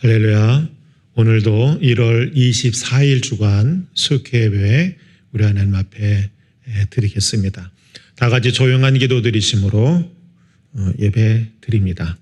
할렐루야. 오늘도 1월 24일 주간 수케예배 우리 하나님 앞에 드리겠습니다. 다 같이 조용한 기도 드리심으로 어, 예배 드립니다.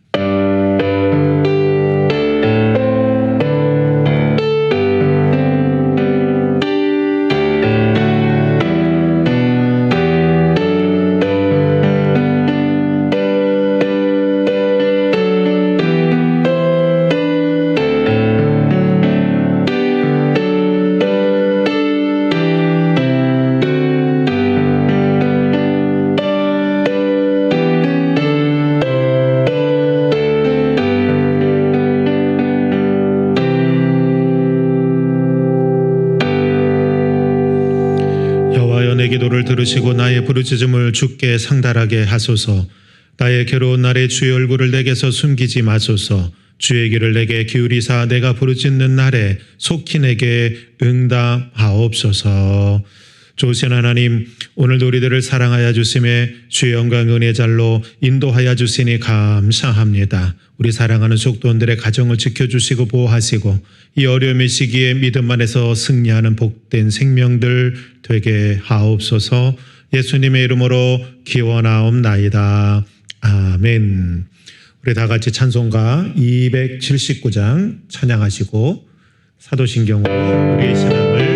기도를 들으시고 나의 부르짖음을 주께 상달하게 하소서. 나의 괴로운 날에 주의 얼굴을 내게서 숨기지 마소서. 주의 길을 내게 기울이사 내가 부르짖는 날에 속히 내게 응답하옵소서. 좋으신 하나님, 오늘도 우리들을 사랑하여 주심에 주의 영광 은혜 잘로 인도하여 주시니 감사합니다. 우리 사랑하는 속도원들의 가정을 지켜주시고 보호하시고 이 어려움의 시기에 믿음 안에서 승리하는 복된 생명들 되게 하옵소서 예수님의 이름으로 기원하옵나이다. 아멘. 우리 다 같이 찬송가 279장 찬양하시고 사도신경으로 우리의 신앙을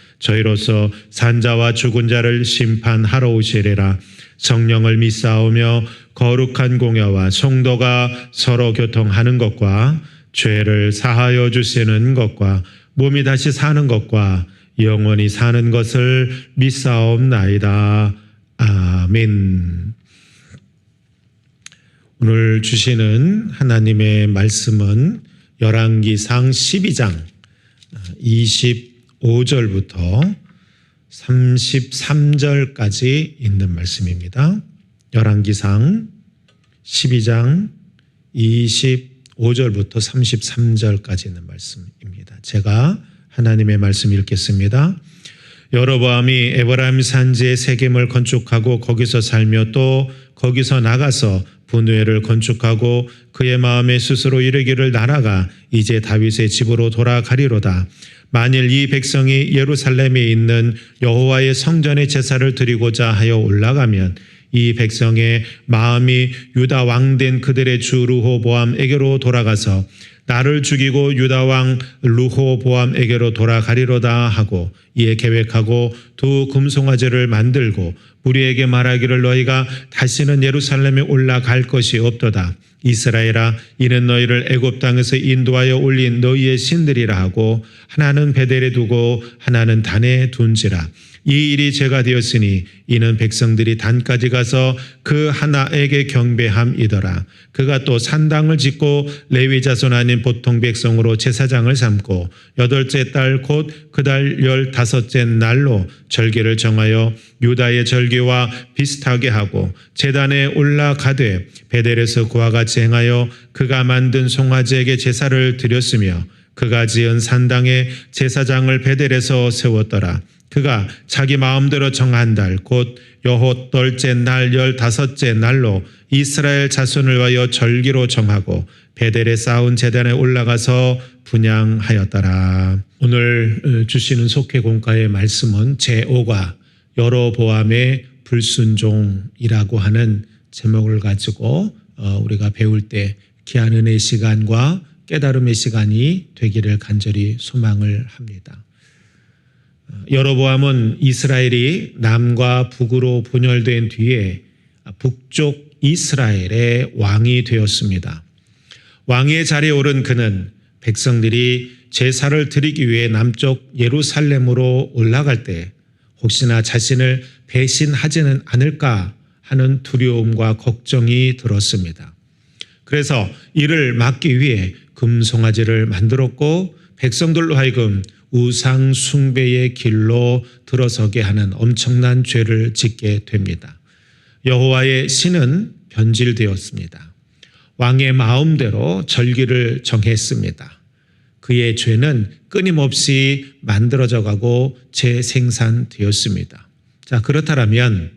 저희로서 산자와 죽은 자를 심판하러 오시리라 성령을 믿사오며 거룩한 공여와 성도가 서로 교통하는 것과 죄를 사하여 주시는 것과 몸이 다시 사는 것과 영원히 사는 것을 믿사옵나이다. 아멘. 오늘 주시는 하나님의 말씀은 열왕기상 12장 25절부터 33절까지 있는 말씀입니다. 열왕기상 12장 25절부터 33절까지 있는 말씀입니다. 제가 하나님의 말씀 읽겠습니다. 여로보암이 에브라임 산지에 세겜을 건축하고 거기서 살며 또 거기서 나가서 분우회를 건축하고 그의 마음에 스스로 이르기를 나라가 이제 다윗의 집으로 돌아가리로다. 만일 이 백성이 예루살렘에 있는 여호와의 성전에 제사를 드리고자 하여 올라가면 이 백성의 마음이 유다 왕 된 그들의 주 르호보암에게로 돌아가서 나를 죽이고 유다 왕 르호보암에게로 돌아가리로다 하고 이에 계획하고 두 금송아지를 만들고 우리에게 말하기를 너희가 다시는 예루살렘에 올라갈 것이 없도다. 이스라엘아 이는 너희를 애굽 땅에서 인도하여 올린 너희의 신들이라 하고 하나는 베델에 두고 하나는 단에 둔지라. 이 일이 죄가 되었으니 이는 백성들이 단까지 가서 그 하나에게 경배함이더라. 그가 또 산당을 짓고 레위 자손 아닌 보통 백성으로 제사장을 삼고 여덟째 달 곧 그달 열다섯째 날로 절기를 정하여 유다의 절기와 비슷하게 하고 제단에 올라가되 베델에서 그와 같이 행하여 그가 만든 송아지에게 제사를 드렸으며 그가 지은 산당에 제사장을 베델에서 세웠더라. 그가 자기 마음대로 정한 달 곧 여호떨째 날 열다섯째 날로 이스라엘 자손을 위하여 절기로 정하고 베델에 쌓은 제단에 올라가서 분양하였더라. 오늘 주시는 속회 공과의 말씀은 제5과 여로보암의 불순종이라고 하는 제목을 가지고 어, 우리가 배울 때 은혜의 시간과 깨달음의 시간이 되기를 간절히 소망을 합니다. 여로보암은 이스라엘이 남과 북으로 분열된 뒤에 북쪽 이스라엘의 왕이 되었습니다. 왕의 자리에 오른 그는 백성들이 제사를 드리기 위해 남쪽 예루살렘으로 올라갈 때 혹시나 자신을 배신하지는 않을까 하는 두려움과 걱정이 들었습니다. 그래서 이를 막기 위해 금송아지를 만들었고 백성들로 하여금 우상 숭배의 길로 들어서게 하는 엄청난 죄를 짓게 됩니다. 여호와의 신은 변질되었습니다. 왕의 마음대로 절기를 정했습니다. 그의 죄는 끊임없이 만들어져 가고 재생산되었습니다. 자, 그렇다면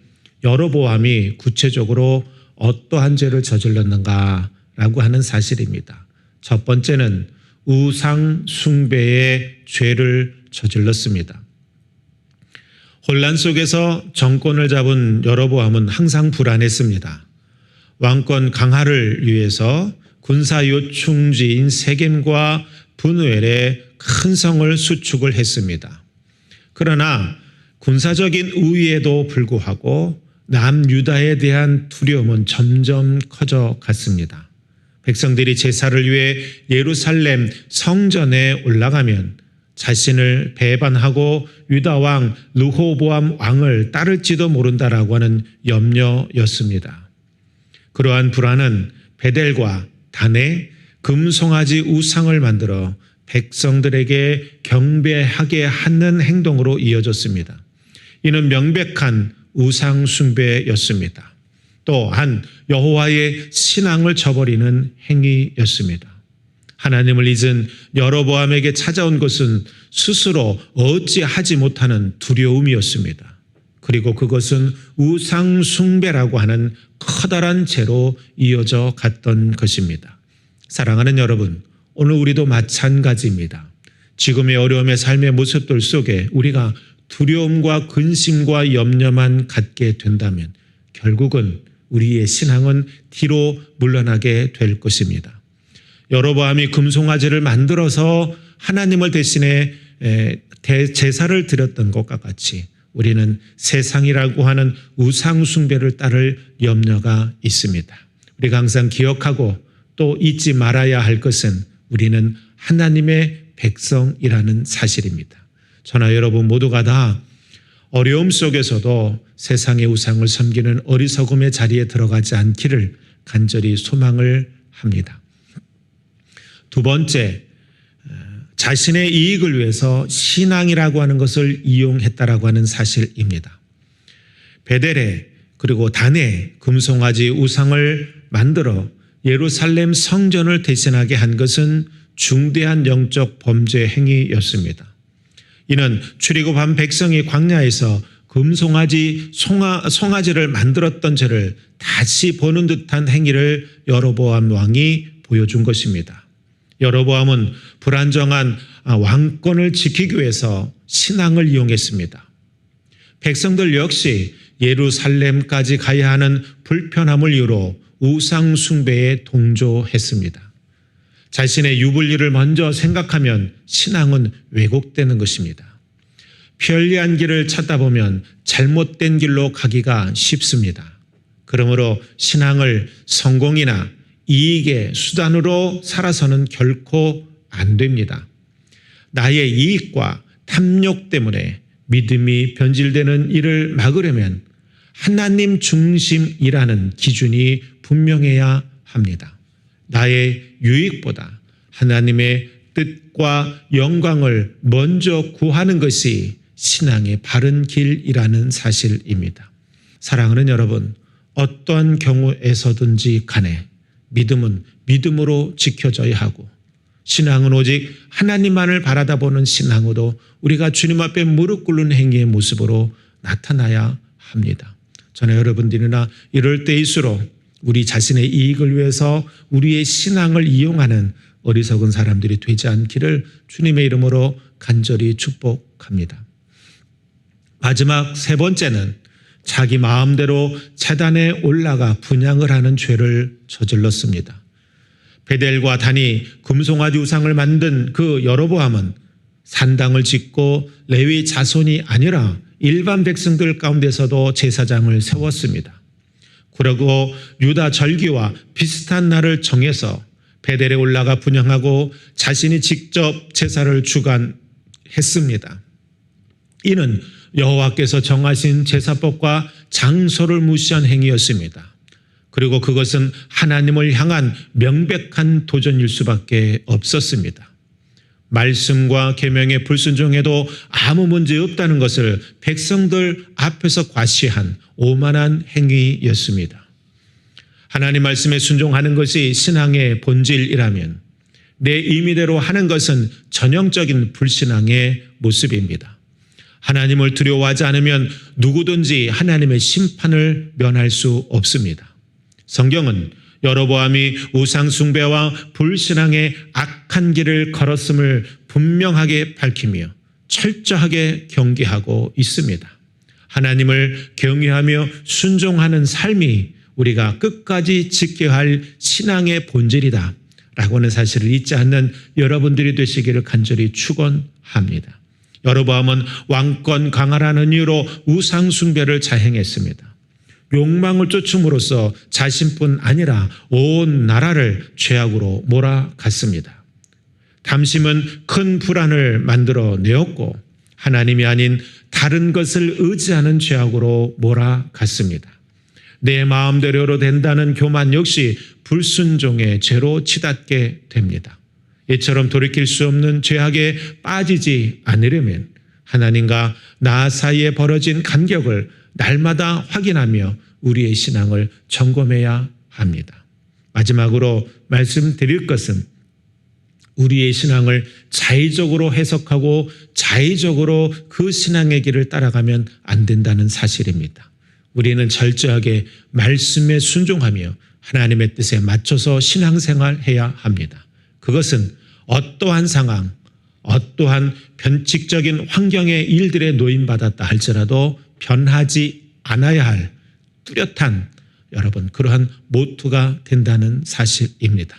여로보암이 구체적으로 어떠한 죄를 저질렀는가라고 하는 사실입니다. 첫 번째는 우상 숭배의 죄를 저질렀습니다. 혼란 속에서 정권을 잡은 여로보암은 항상 불안했습니다. 왕권 강화를 위해서 군사 요충지인 세겜과 분우엘의 큰 성을 수축을 했습니다. 그러나 군사적인 우위에도 불구하고 남유다에 대한 두려움은 점점 커져 갔습니다. 백성들이 제사를 위해 예루살렘 성전에 올라가면 자신을 배반하고 유다 왕 르호보암 왕을 따를지도 모른다라고 하는 염려였습니다. 그러한 불안은 베델과 단에 금송아지 우상을 만들어 백성들에게 경배하게 하는 행동으로 이어졌습니다. 이는 명백한 우상 숭배였습니다. 또한 여호와의 신앙을 저버리는 행위였습니다. 하나님을 잊은 여로보암에게 찾아온 것은 스스로 어찌하지 못하는 두려움이었습니다. 그리고 그것은 우상 숭배라고 하는 커다란 죄로 이어져 갔던 것입니다. 사랑하는 여러분, 오늘 우리도 마찬가지입니다. 지금의 어려움의 삶의 모습들 속에 우리가 두려움과 근심과 염려만 갖게 된다면 결국은 우리의 신앙은 뒤로 물러나게 될 것입니다. 여로보암이 금송아지를 만들어서 하나님을 대신에 제사를 드렸던 것과 같이 우리는 세상이라고 하는 우상 숭배를 따를 염려가 있습니다. 우리가 항상 기억하고 또 잊지 말아야 할 것은 우리는 하나님의 백성이라는 사실입니다. 저나 여러분 모두가 다 어려움 속에서도 세상의 우상을 섬기는 어리석음의 자리에 들어가지 않기를 간절히 소망을 합니다. 두 번째, 자신의 이익을 위해서 신앙이라고 하는 것을 이용했다라고 하는 사실입니다. 베델에 그리고 단에 금송아지 우상을 만들어 예루살렘 성전을 대신하게 한 것은 중대한 영적 범죄 행위였습니다. 이는 출애굽한 백성이 광야에서 금송아지 송아, 송아지를 만들었던 죄를 다시 보는 듯한 행위를 여로보암 왕이 보여준 것입니다. 여로보암은 불안정한 왕권을 지키기 위해서 신앙을 이용했습니다. 백성들 역시 예루살렘까지 가야 하는 불편함을 이유로 우상 숭배에 동조했습니다. 자신의 유불리를 먼저 생각하면 신앙은 왜곡되는 것입니다. 편리한 길을 찾다 보면 잘못된 길로 가기가 쉽습니다. 그러므로 신앙을 성공이나 이익의 수단으로 살아서는 결코 안 됩니다. 나의 이익과 탐욕 때문에 믿음이 변질되는 일을 막으려면 하나님 중심이라는 기준이 분명해야 합니다. 나의 유익보다 하나님의 뜻과 영광을 먼저 구하는 것이 신앙의 바른 길이라는 사실입니다. 사랑하는 여러분, 어떠한 경우에서든지 간에 믿음은 믿음으로 지켜져야 하고 신앙은 오직 하나님만을 바라다 보는 신앙으로 우리가 주님 앞에 무릎 꿇는 행위의 모습으로 나타나야 합니다. 저는 여러분들이나 이럴 때일수록 우리 자신의 이익을 위해서 우리의 신앙을 이용하는 어리석은 사람들이 되지 않기를 주님의 이름으로 간절히 축복합니다. 마지막 세 번째는 자기 마음대로 재단에 올라가 분양을 하는 죄를 저질렀습니다. 베델과 단이 금송아지 우상을 만든 그 여로보암은 산당을 짓고 레위 자손이 아니라 일반 백성들 가운데서도 제사장을 세웠습니다. 그리고 유다 절기와 비슷한 날을 정해서 베델에 올라가 분양하고 자신이 직접 제사를 주관했습니다. 이는 여호와께서 정하신 제사법과 장소를 무시한 행위였습니다. 그리고 그것은 하나님을 향한 명백한 도전일 수밖에 없었습니다. 말씀과 계명에 불순종해도 아무 문제 없다는 것을 백성들 앞에서 과시한 오만한 행위였습니다. 하나님 말씀에 순종하는 것이 신앙의 본질이라면 내 의미대로 하는 것은 전형적인 불신앙의 모습입니다. 하나님을 두려워하지 않으면 누구든지 하나님의 심판을 면할 수 없습니다. 성경은 여로보암이 우상숭배와 불신앙의 악한 길을 걸었음을 분명하게 밝히며 철저하게 경계하고 있습니다. 하나님을 경외하며 순종하는 삶이 우리가 끝까지 지켜야 할 신앙의 본질이다. 라고 하는 사실을 잊지 않는 여러분들이 되시기를 간절히 축원합니다. 여로보암은 왕권 강화라는 이유로 우상 숭배를 자행했습니다. 욕망을 쫓음으로써 자신뿐 아니라 온 나라를 죄악으로 몰아갔습니다. 담심은 큰 불안을 만들어 내었고 하나님이 아닌 다른 것을 의지하는 죄악으로 몰아갔습니다. 내 마음대로로 된다는 교만 역시 불순종의 죄로 치닫게 됩니다. 이처럼 돌이킬 수 없는 죄악에 빠지지 않으려면 하나님과 나 사이에 벌어진 간격을 날마다 확인하며 우리의 신앙을 점검해야 합니다. 마지막으로 말씀드릴 것은 우리의 신앙을 자의적으로 해석하고 자의적으로 그 신앙의 길을 따라가면 안 된다는 사실입니다. 우리는 철저하게 말씀에 순종하며 하나님의 뜻에 맞춰서 신앙생활 해야 합니다. 그것은 어떠한 상황, 어떠한 변칙적인 환경의 일들에 노인받았다 할지라도 변하지 않아야 할 뚜렷한 여러분 그러한 모투가 된다는 사실입니다.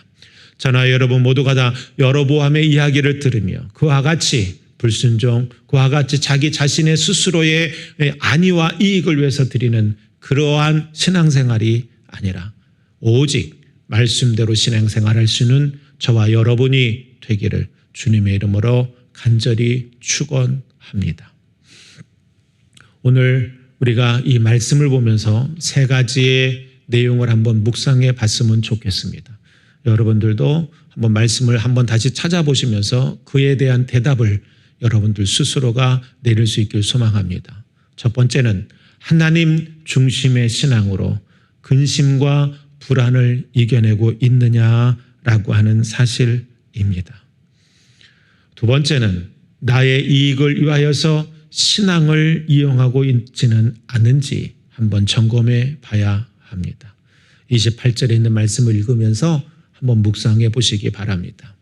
저나 여러분 모두가 다 여러보암의 이야기를 들으며 그와 같이 불순종, 그와 같이 자기 자신의 스스로의 안위와 이익을 위해서 드리는 그러한 신앙생활이 아니라 오직 말씀대로 신앙생활할 수 있는 저와 여러분이 되기를 주님의 이름으로 간절히 축원합니다. 합니다. 오늘 우리가 이 말씀을 보면서 세 가지의 내용을 한번 묵상해 봤으면 좋겠습니다. 여러분들도 한번 말씀을 한번 다시 찾아보시면서 그에 대한 대답을 여러분들 스스로가 내릴 수 있길 소망합니다. 첫 번째는 하나님 중심의 신앙으로 근심과 불안을 이겨내고 있느냐 라고 하는 사실입니다. 두 번째는 나의 이익을 위하여서 신앙을 이용하고 있지는 않은지 한번 점검해 봐야 합니다. 28절에 있는 말씀을 읽으면서 한번 묵상해 보시기 바랍니다.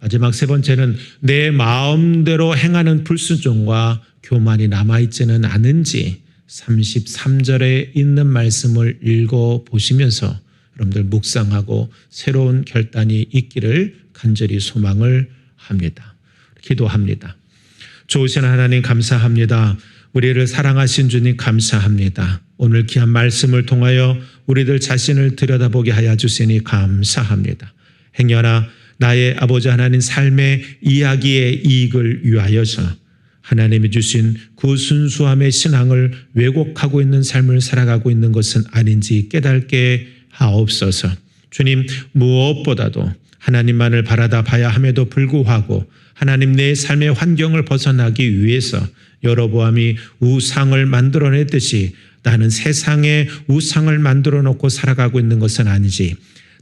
마지막 세 번째는 내 마음대로 행하는 불순종과 교만이 남아있지는 않은지 33절에 있는 말씀을 읽어 보시면서 여러분들 묵상하고 새로운 결단이 있기를 간절히 소망을 합니다. 기도합니다. 좋으신 하나님 감사합니다. 우리를 사랑하신 주님 감사합니다. 오늘 귀한 말씀을 통하여 우리들 자신을 들여다보게 하여 주시니 감사합니다. 행여나 나의 아버지 하나님 삶의 이야기의 이익을 위하여서 하나님이 주신 그 순수함의 신앙을 왜곡하고 있는 삶을 살아가고 있는 것은 아닌지 깨닫게 하옵소서. 주님 무엇보다도 하나님만을 바라다 봐야 함에도 불구하고 하나님 내 삶의 환경을 벗어나기 위해서 여러보암이 우상을 만들어냈듯이 나는 세상에 우상을 만들어 놓고 살아가고 있는 것은 아니지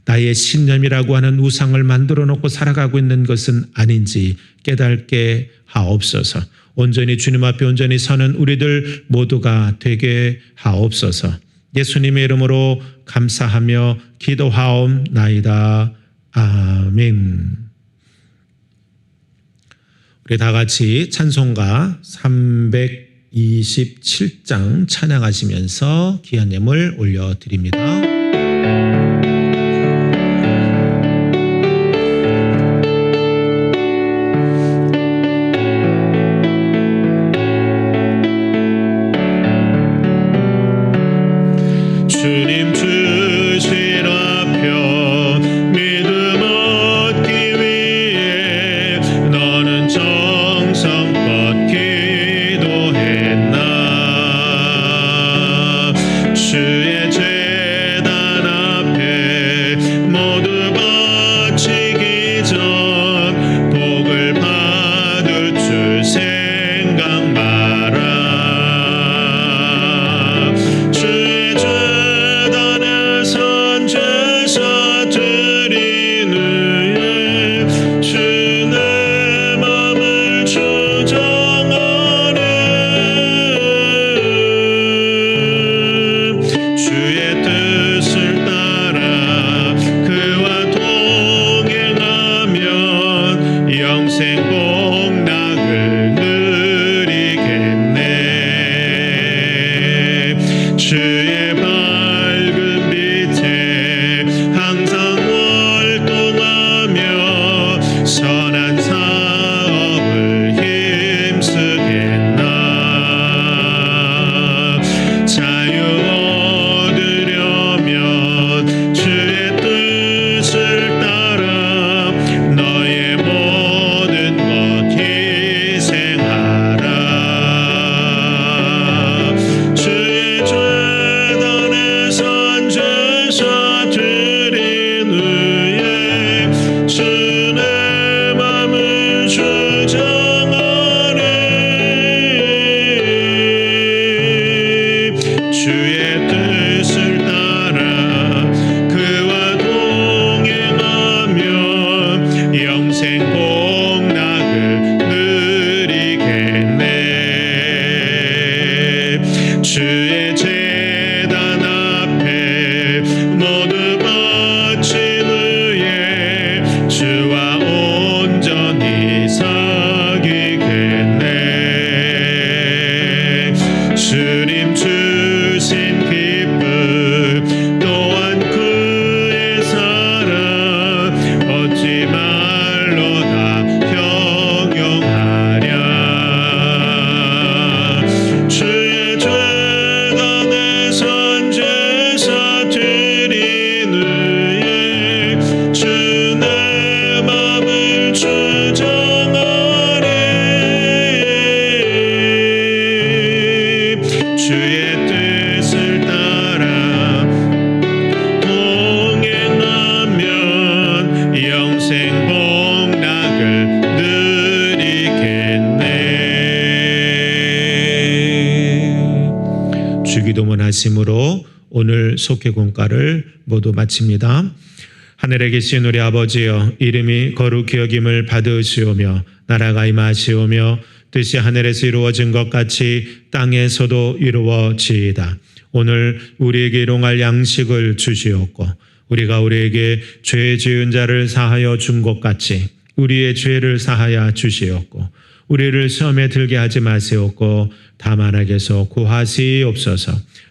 나의 신념이라고 하는 우상을 만들어 놓고 살아가고 있는 것은 아닌지 깨닫게 하옵소서. 온전히 주님 앞에 온전히 서는 우리들 모두가 되게 하옵소서. 예수님의 이름으로 감사하며 기도하옵나이다. 아멘. 우리 다 같이 찬송가 327장 찬양하시면서 예물 올려드립니다. 원하심으로 오늘 속회 공가를 모두 마칩니다. 하늘에 계신 우리 아버지여 이름이 거룩히 여김을 받으시오며 나라가 임하시오며 뜻이 하늘에서 이루어진 것 같이 땅에서도 이루어지이다. 오늘 우리에게 일용할 양식을 주시옵고 우리가 우리에게 죄 지은 자를 사하여 준 것 같이 우리의 죄를 사하여 주시옵고 우리를 시험에 들게 하지 마시옵고 다만 악에서 구하시옵소서